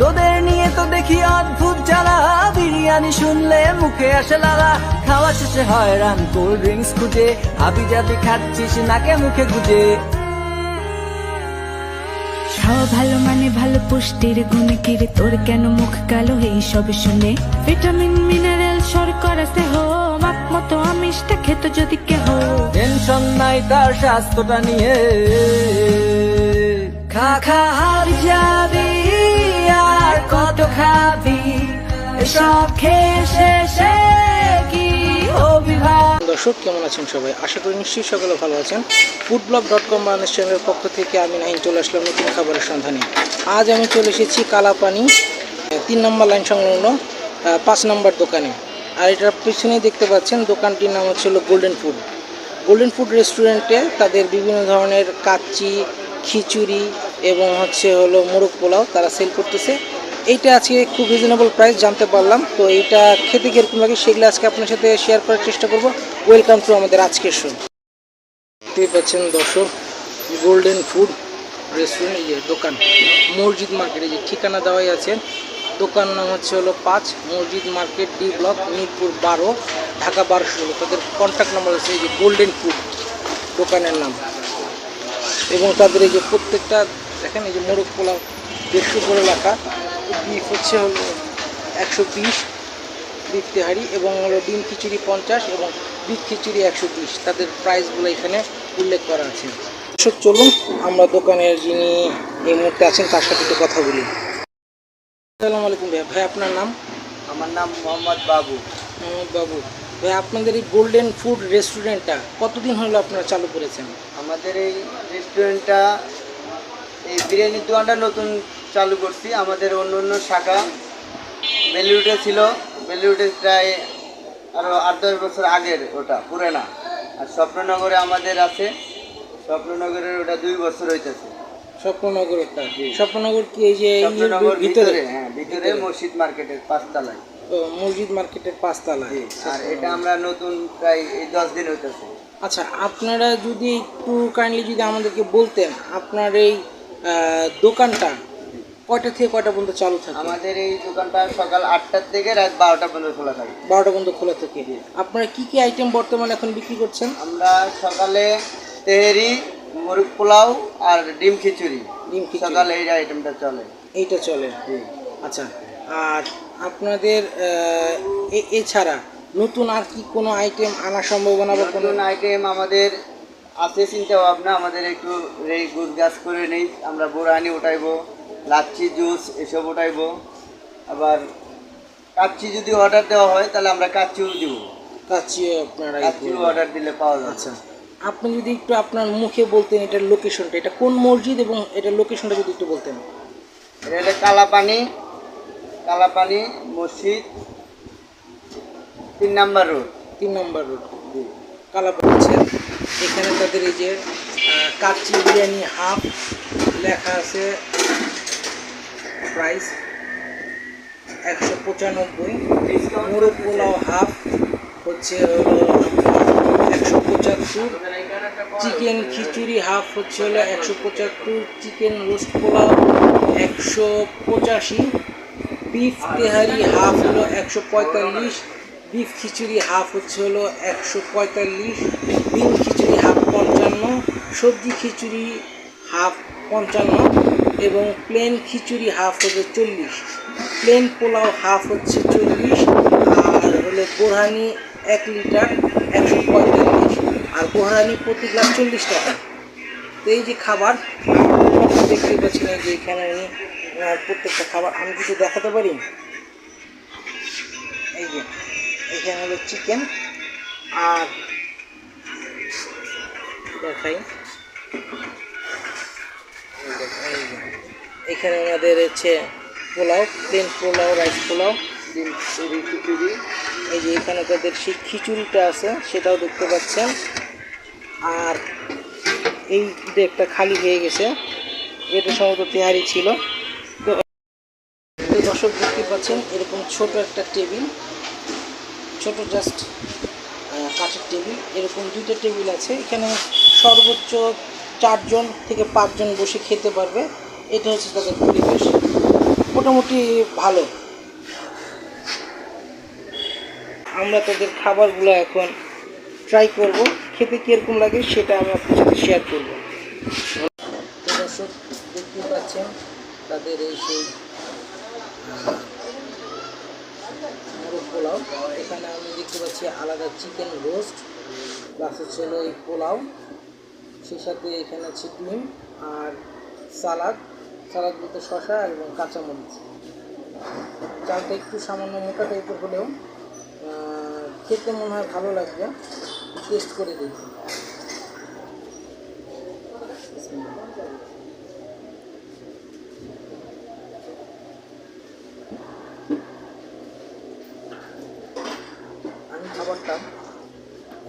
তোদের নিয়ে তো দেখি অদ্ভুত জ্বালা। বিরিয়ানি শুনলে মুখে আসে লালা খাওয়া শেষে হয় রান কোল্ড ড্রিঙ্কস খুঁজে। হাবি জাবি খাচ্ছিস নাকে মুখে গুজে। খাওয়া ভালো মানে ভালো পুষ্টির গুণে কিরে তোর কেন মুখ কালো? এই সব শুনে ভিটামিন মিনারেল শর্করা দেহ মাপ মতো আমিষটা খেত যদি কেহ। টেনশন নাই তার স্বাস্থ্যটা নিয়ে। খা খা হার যাবি খাবি খেয়ে শেষে কি দর্শক, কেমন আছেন সবাই? আশা করি নিশ্চয়ই সকলে ভালো আছেন। Food blog dot com Bangladesh চ্যানেলের পক্ষ থেকে আমি নাহিন চলে আসলাম নতুন খাবারের সন্ধানে। আজ আমি চলে এসেছি কালাপানি, তিন নম্বর লাইন সংলগ্ন পাঁচ নম্বর দোকানে। আর এটার পিছনে দেখতে পাচ্ছেন দোকানটির নাম হচ্ছে হলো গোল্ডেন ফুড গোল্ডেন ফুড রেস্টুরেন্টে তাদের বিভিন্ন ধরনের কাচ্চি, খিচুড়ি এবং হচ্ছে হলো মোরগ পোলাও তারা সেল করতেছে। এইটা আজকে খুব রিজনেবল প্রাইস জানতে পারলাম। তো এইটা খেতে কীরকম লাগে সেগুলো আজকে আপনার সাথে শেয়ার করার চেষ্টা করব। ওয়েলকাম টু আমাদের আজকের শো দেখতেই পাচ্ছেন দর্শক গোল্ডেন ফুড রেস্টুরেন্ট এই যে দোকান, মসজিদ মার্কেট যে ঠিকানা দেওয়াই আছে। দোকান নাম হচ্ছে হলো পাঁচ মসজিদ মার্কেট ডি ব্লক মিরপুর বারো, ঢাকা বারোশো ষোলো। তাদের কন্ট্যাক্ট নাম্বার আছে, এই যে গোল্ডেন ফুড দোকানের নাম। এবং তাদের এই যে প্রত্যেকটা, দেখেন এই যে মোরগ পোলাও দেড়শো করে লেখা বিফ হচ্ছে হলো একশো বিশ বিফ তেহারি এবং হলো ডিম খিচুড়ি পঞ্চাশ এবং বিফ খিচুড়ি একশো বিশ। তাদের প্রাইসগুলো এখানে উল্লেখ করা আছে। দর্শক চলুন আমরা দোকানের যিনি এই মুহূর্তে আছেন তার সাথে একটু কথা বলি। আসসালামু আলাইকুম ভাই। ভাই আপনার নাম? আমার নাম মোহাম্মদ বাবু। মোহাম্মদ বাবু। ভাই আপনাদের এই গোল্ডেন ফুড রেস্টুরেন্টটা কতদিন হলো আপনারা চালু করেছেন? আমাদের এই রেস্টুরেন্টটা এই বিরিয়ানির দোকানটা নতুন চালু করছি। আমাদের অন্য অন্য শাখা বেলিউডে ছিল। বেলিউডে প্রায় আরও আট দশ বছর আগের ওটা পুরানা। আর স্বপ্ননগরে আমাদের আছে। স্বপ্ননগরের ওটা দুই বছর হইতেছে। স্বপ্ননগরটা? স্বপ্ননগর কি এই যে স্বপ্ননগর ভিতরে? হ্যাঁ ভিতরে মসজিদ মার্কেটের পাঁচতলায়। মসজিদ মার্কেটের পাঁচতলা জি আর এটা আমরা নতুন প্রায় এই দশ দিন হইতেছে। আচ্ছা আপনারা যদি একটু কাইন্ডলি যদি আমাদেরকে বলতেন আপনার এই দোকানটা কয়টা থেকে কয়টা পর্যন্ত চালু থাকে? আমাদের এই দোকানটা সকাল আটটার থেকে রাত বারোটা পর্যন্ত খোলা থাকে। বারোটা পর্যন্ত খোলা থাকে। আপনারা কি কি আইটেম বর্তমানে এখন বিক্রি করছেন? আমরা সকালে তেহেরি মুরগ পোলাও আর ডিম খিচুড়ি। ডিম। সকালে এই আইটেমটা চলে। এইটা চলে। আচ্ছা আর আপনাদের এ- এছাড়া নতুন আর কি কোনো আইটেম আনার সম্ভাবনা বা কোনো আইটেম আমাদের আছে চিন্তা ভাবনা আমাদের একটু এই গুড় গাছ করে নেই আমরা বোরানি উঠাইবো। লাচ্ছি জুস এসব উঠাইবো আবার কাচ্চি যদি অর্ডার দেওয়া হয় তাহলে আমরা কাচ্চিও দিব। কাচ্চি আপনারা কাচ্চিও অর্ডার দিলে পাওয়া যাচ্ছে আচ্ছা আপনি যদি একটু আপনার মুখে বলতেন এটার লোকেশনটা এটা কোন মসজিদ এবং এটার লোকেশনটা যদি একটু বলতেন? এটা হলো কালাপানি কালাপানি মসজিদ তিন নাম্বার রোড। তিন নম্বর রোড কালাপাড়া আছে এখানে তাদের এই যে কাচ্চি বিরিয়ানি হাফ লেখা আছে প্রাইস একশো পঁচানব্বই। মোরগ পোলাও হাফ হচ্ছে একশো পঁচাত্তর। চিকেন খিচুড়ি হাফ হচ্ছে হলো একশো পঁচাত্তর। চিকেন রোস্ট পোলাও একশো পঁচাশি। বিফ তেহারি হাফ হলো একশো পঁয়তাল্লিশ। বিফ খিচুড়ি হাফ হচ্ছে হলো একশো পঁয়তাল্লিশ। ডিম খিচুড়ি হাফ পঞ্চান্ন। সবজি খিচুড়ি হাফ পঞ্চান্ন। এবং প্লেন খিচুড়ি হাফ হচ্ছে চল্লিশ। প্লেন পোলাও হাফ হচ্ছে চল্লিশ, আর হলো বোরহানি এক লিটার একশো পঁয়তাল্লিশ। আর বোরহানি প্রতি গ্লাস চল্লিশ টাকা। তো এই যে খাবার দেখতে পাচ্ছি না যে এখানে আমি প্রত্যেকটা খাবার আমি কিছু দেখাতে পারি? এই যে, এখানে হলো চিকেন আর দেখাই। যে। এখানে আমাদের হচ্ছে পোলাও প্লেন পোলাও রাইস পোলাও। এই যে এখানে তাদের সেই খিচুড়িটা আছে সেটাও দেখতে পাচ্ছেন। আর এই ডেকটা খালি হয়ে গেছে এটা সম্ভবত তেহারি ছিল। তো তো দর্শক দেখতে পাচ্ছেন এরকম ছোট একটা টেবিল ছোট জাস্ট কাঠের টেবিল। এরকম দুইটা টেবিল আছে। এখানে সর্বোচ্চ চারজন থেকে পাঁচজন বসে খেতে পারবে। এটা হচ্ছে তাদের পরিবেশ। মোটামুটি ভালো। আমরা তাদের খাবারগুলো এখন ট্রাই করব। খেতে কীরকম লাগে সেটা আমি আপনার সাথে শেয়ার করব। দর্শক, দেখতে পাচ্ছেন তাদের এই সেই পোলাও। এখানে আমি দেখতে পাচ্ছি আলাদা চিকেন রোস্ট প্লাস হচ্ছে এই পোলাও। সেই সাথে এখানে আছে ডিম আর সালাদ সালাদ বলতে শশা এবং কাঁচামরিচ। চালটা একটু সামান্য মোটা টাইপের হলেও খেতে মনে হয় ভালো লাগবে। টেস্ট করে দেখি আমি খাবারটা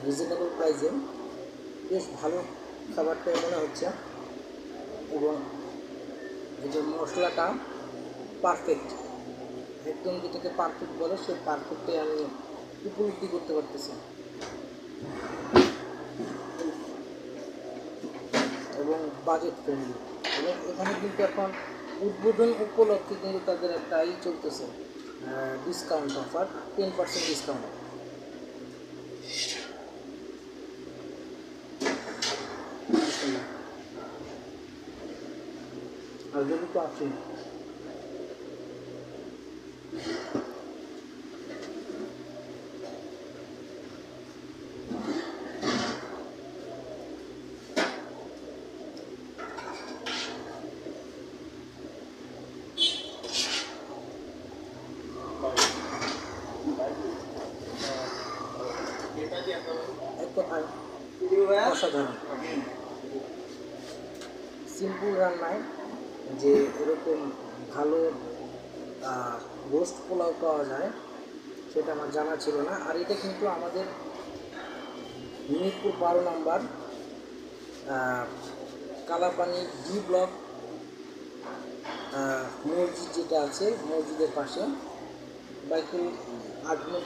রিজনেবল প্রাইসে বেশ ভালো খাবারটাই মনে হচ্ছে এবং এই যে মশলাটা পারফেক্ট একদম যেটাকে পারফেক্ট বলে, সেই পারফেক্টে আমি উপলব্ধি করতে পারতেছি এবং বাজেট ফ্রেন্ডলি এবং এখানে কিন্তু এখন উদ্বোধন উপলক্ষে কিন্তু তাদের একটা ই চলতেছে discount offer ten percent discount আর যদি তো আছে এক কথায় অসাধারণ সিম্পল রান্নায় যে এরকম ভালো রোস্ট পোলাও পাওয়া যায়, সেটা আমার জানা ছিল না। আর এটা কিন্তু আমাদের মিরপুর বারো নম্বর কালাপানি ডি ব্লক মসজিদ যেটা আছে, মসজিদের পাশে বাইকুল আজমের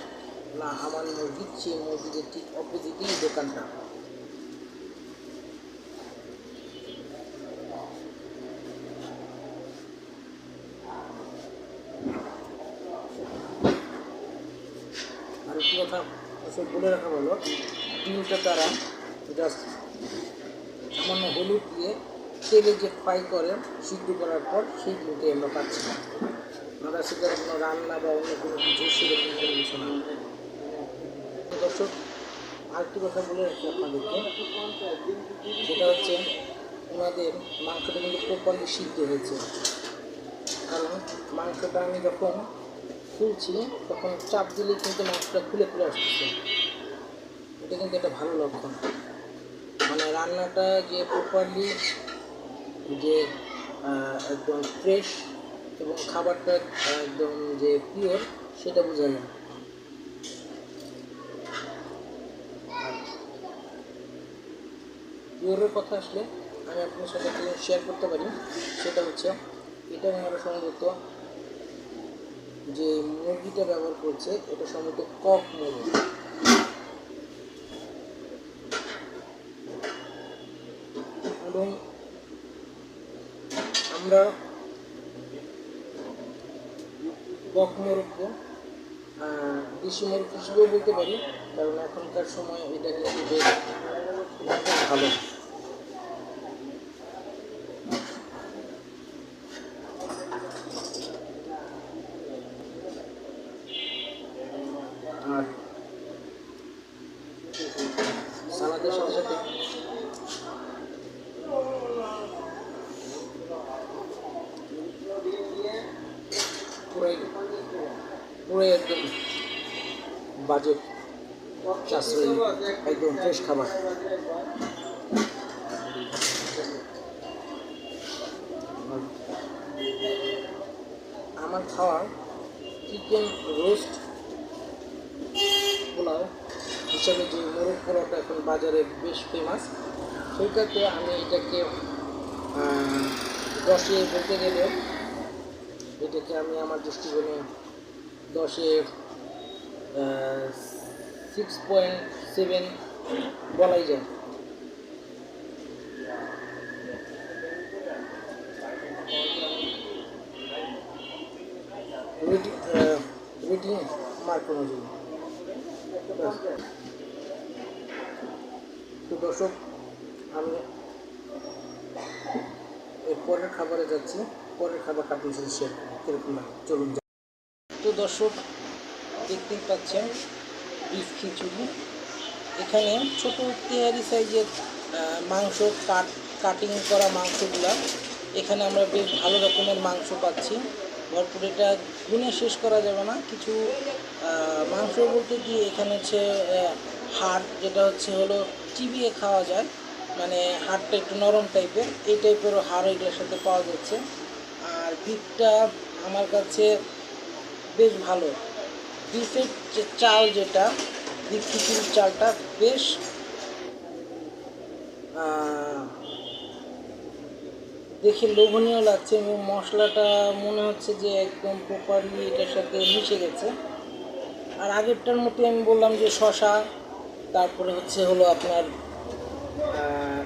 না আমার মসজিদ, সেই মসজিদের ঠিক অপোজিটেই দোকানটা আর একটি কথা বলে রাখা হলো। ডিমটা তারা জাস্ট সামান্য হলুদ দিয়ে তেলে যে ফ্রাই করে, সিদ্ধ করার পর সেই ডিমটাই আমরা পাচ্ছি না। আমরা সেটার কোনো রান্না বা অন্য কোনো কিছু সেরকম কোনো কিছু না। দর্শক, আরেকটি কথা বলে রাখি আপনাদেরকে। সেটা হচ্ছে ওনাদের মাংসটা কিন্তু প্রপারলি সিদ্ধ হয়েছে। কারণ মাংসটা আমি যখন খুলছি, তখন চাপ দিলে কিন্তু মাংসটা খুলে খুলে আসতেছে। এটা কিন্তু একটা ভালো লক্ষণ। মানে রান্নাটা যে প্রপারলি যে একদম ফ্রেশ এবং খাবারটা একদম যে পিওর সেটা বোঝা যায়। পিওরের কথা আসলে আমি আপনার সাথে শেয়ার করতে পারি। সেটা হচ্ছে, এটা আমরা সম্ভবত যে মুরগিটা ব্যবহার করছে, এটা সম্ভবত কক মুরগি এবং আমরা আহ, দেশি মোরগ হিসেবেও বলতে পারি কারণ এখনকার সময় এটা কিন্তু বেশ ভালো আর সালাদের সাথে সাথে পুরাই পুরাই একদম বাজেট, সাশ্রয়ী, একদম ফ্রেশ খাবার। আমার খাওয়া চিকেন রোস্ট পোলাও হিসাবে যে মোরগ পোলাওটা এখন বাজারে বেশ ফেমাস সেইটাতে আমি এটাকে দশে বলতে গেলে এটাকে আমি আমার দৃষ্টিকোণে দশে সিক্স পয়েন্ট সেভেন বলাই যায়। রেটিং মার্ক অনুযায়ী তো দর্শক, আমি পরের খাবারে যাচ্ছি। পরের খাবারটা আপনার সাথে শেয়ার কীরকম চলুন দর্শক দেখতেই পাচ্ছেন বিফ খিচুড়ি। এখানে ছোট তেহারি সাইজের মাংস কাট কাটিং করা মাংসগুলো। এখানে আমরা বেশ ভালো রকমের মাংস পাচ্ছি। ভরপুর এটা গুনে শেষ করা যাবে না। কিছু মাংস বলতে গিয়ে এখানে হচ্ছে হাড়, যেটা হচ্ছে হলো চিবিয়ে খাওয়া যায়। মানে হাড়টা একটু নরম টাইপের। এই টাইপেরও হাড় এটার সাথে পাওয়া যাচ্ছে। আর বিফটা আমার কাছে বেশ ভালো। যে চাল যেটা খিচুড়ির চালটা বেশ দেখে লোভনীয় লাগছে এবং মশলাটা মনে হচ্ছে যে একদম প্রপারলি এটার সাথে মিশে গেছে। আর আগেরটার মতো আমি বললাম যে শশা তারপরে হচ্ছে হলো আপনার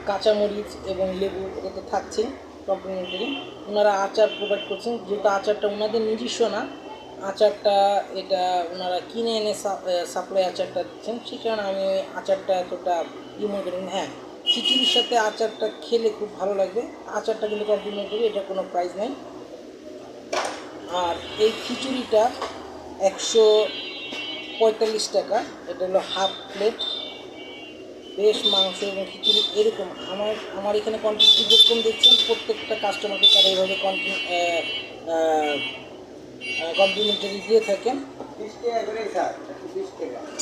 কাঁচামরিচ এবং লেবু, এটা তো থাকছে কমপ্লিমেন্টারি ওনারা আচার প্রোভাইড করছেন, যেহেতু আচারটা ওনাদের নিজস্ব না আচারটা এটা ওনারা কিনে এনে সাপ্লাই আচারটা দিচ্ছেন। সেই কারণে আমি ওই আচারটা এতটা ই মনে করি। হ্যাঁ খিচুড়ির সাথে আচারটা খেলে খুব ভালো লাগবে। আচারটা কিন্তু করি, এটা কোনো প্রাইস নেই। আর এই খিচুড়িটা একশো পঁয়তাল্লিশ টাকা। এটা হলো হাফ প্লেট বেশ মাংস এবং খিচুড়ি এরকম। আমার আমার এখানে কোয়ান্টিটি যেরকম দেখছেন, প্রত্যেকটা কাস্টমারকে তারা এইভাবে কমপ্লিমেন্টারি দিয়ে থাকেন।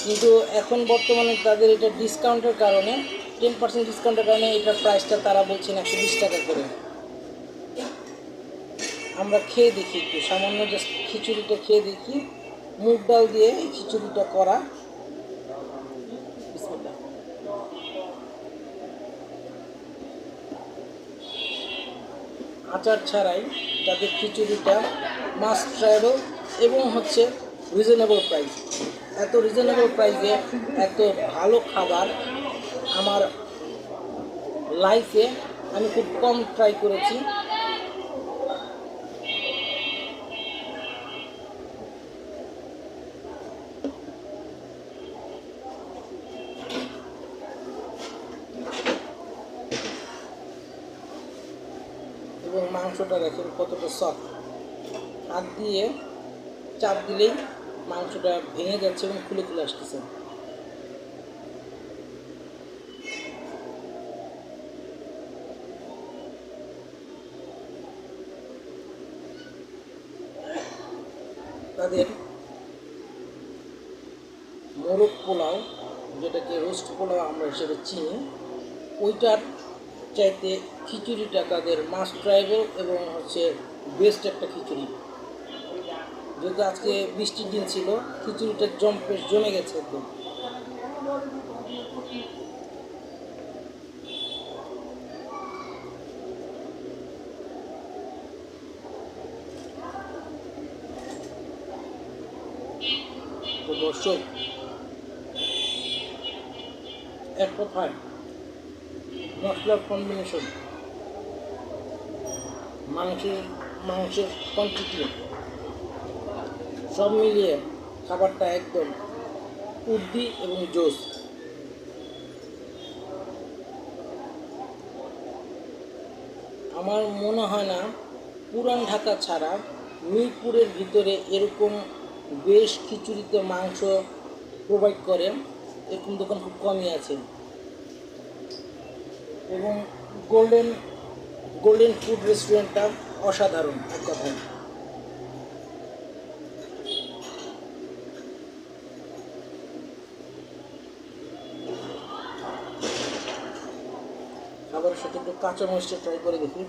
কিন্তু এখন বর্তমানে তাদের এটা ডিসকাউন্টের কারণে টেন পার্সেন্ট ডিসকাউন্টের কারণে এটার প্রাইসটা তারা বলছেন একশো বিশ টাকা করে। আমরা খেয়ে দেখি একটু সামান্য জাস্ট খিচুড়িটা খেয়ে দেখি মুগ ডাল দিয়ে এই খিচুড়িটা করা। আচার ছাড়াই তাদের খিচুড়িটা মাস্ট ট্রাইবল এবং হচ্ছে রিজনেবল প্রাইস এত রিজনেবল প্রাইসে এত ভালো খাবার আমার লাইফে আমি খুব কম ট্রাই করেছি এবং মাংসটা দেখেন কতটা সফট হাত দিয়ে চাপ দিলেই মাংসটা ভেঙে যাচ্ছে এবং খুলে খুলে আসতেছে। তাদের মোরগ পোলাও, যেটাকে রোস্ট পোলাও আমরা হিসেবে চিনি, ওইটার চাইতে খিচুড়িটা তাদের মাস্ট ট্রাইবেল এবং হচ্ছে বেস্ট একটা খিচুড়ি। যেহেতু আজকে বৃষ্টির দিন ছিল, খিচুড়িটা জম জমে গেছে একদম। দর্শক, এক কথায় মশলার কম্বিনেশন মাংসের মাংসের কোয়ান্টিটি সব মিলিয়ে খাবারটা একদম উর্দি এবং জোস আমার মনে হয় না পুরান ঢাকা ছাড়া মিরপুরের ভিতরে এরকম বেশ খিচুড়িতে মাংস প্রোভাইড করে এরকম দোকান খুব কমই আছে। এবং গোল্ডেন গোল্ডেন ফুড রেস্টুরেন্টটা অসাধারণ, এক কথায়। খাবারের সাথে একটু কাঁচা মরিচটা ট্রাই করে দেখি।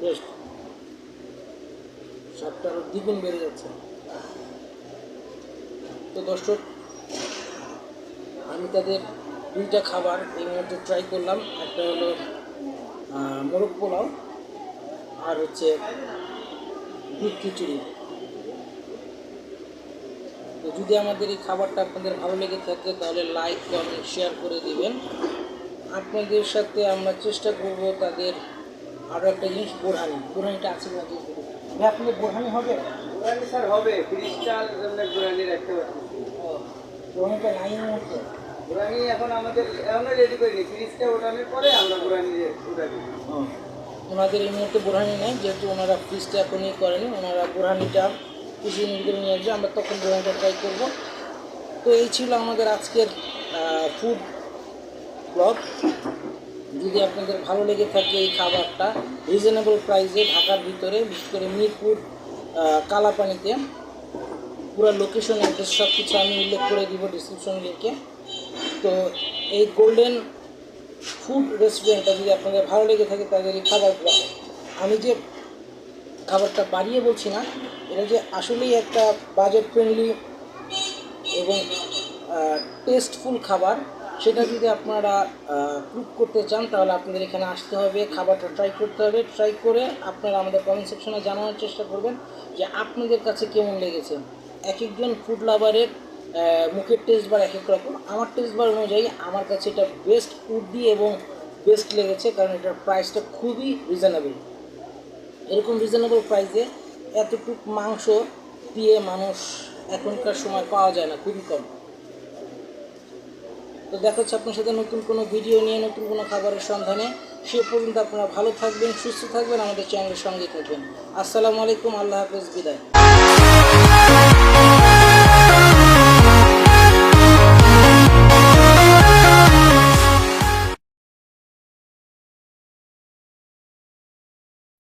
বেশ। স্বাদটা আরও দ্বিগুণ বেড়ে যাচ্ছে। তো দর্শক, আমি তাদের দুইটা খাবার এই মুহূর্তে ট্রাই করলাম। একটা হলো মোরগ পোলাও আর হচ্ছে দুধ খিচুড়ি। তো যদি আমাদের এই খাবারটা আপনাদের ভালো লেগে থাকে তাহলে লাইক কমেন্ট শেয়ার করে দিবেন। আপনাদের সাথে আমরা চেষ্টা করব তাদের আরও একটা জিনিস বোরহানি। বোরহানিটা আছে না ভাই আপনাদের বোরহানি হবে? স্যার হবে ক্রিস্টাল একটা বোরহানিটা নাই মুহূর্তে এখন আমাদের এখনও রেডি ফ্রিজটা আমরা ওনাদের এই মুহূর্তে বোরহানি নেই, যেহেতু ওনারা ফ্রিজটা এখনই করেনি, ওনারা বোরহানিটা কিছুদিন ভিতরে নিয়ে আসবে আমরা তখন বোরহানিটা ট্রাই করব। তো এই ছিল আমাদের আজকের ফুড ব্লগ যদি আপনাদের ভালো লেগে থাকে এই খাবারটা রিজনেবল প্রাইসে ঢাকার ভিতরে, বিশেষ করে মিরপুর কালাপানিতে, পুরো লোকেশন অ্যাড্রেস সব কিছু আমি উল্লেখ করে দিব ডিসক্রিপশন লিঙ্কে তো এই গোল্ডেন ফুড রেস্টুরেন্টটা যদি আপনাদের ভালো লেগে থাকে তাদের এই খাবারগুলো আমি যে খাবারটা বাড়িয়ে বলছি না, এটা যে আসলেই একটা বাজেট ফ্রেন্ডলি এবং টেস্টফুল খাবার, সেটা যদি আপনারা প্রুভ করতে চান, তাহলে আপনাদের এখানে আসতে হবে, খাবারটা ট্রাই করতে হবে। ট্রাই করে আপনারা আমাদের কমেন্ট সেকশনে জানানোর চেষ্টা করবেন যে আপনাদের কাছে কেমন লেগেছে। এক একজন ফুড লাভারের মুখের টেস্ট বার এক এক রকম। আমার টেস্ট বার অনুযায়ী আমার কাছে এটা বেস্ট উডি এবং বেস্ট লেগেছে কারণ এটার প্রাইসটা খুবই রিজনেবল এরকম রিজনেবল প্রাইসে এতটুক মাংস দিয়ে মানুষ এখনকার সময় পাওয়া যায় না, খুবই কম। তো দেখা হচ্ছে আপনার সাথে নতুন কোনো ভিডিও নিয়ে, নতুন কোনো খাবারের সন্ধানে। সে পর্যন্ত আপনারা ভালো থাকবেন, সুস্থ থাকবেন, আমাদের চ্যানেলের সঙ্গে থাকবেন। আসসালামু আলাইকুম, আল্লাহ হাফেজ, বিদায়।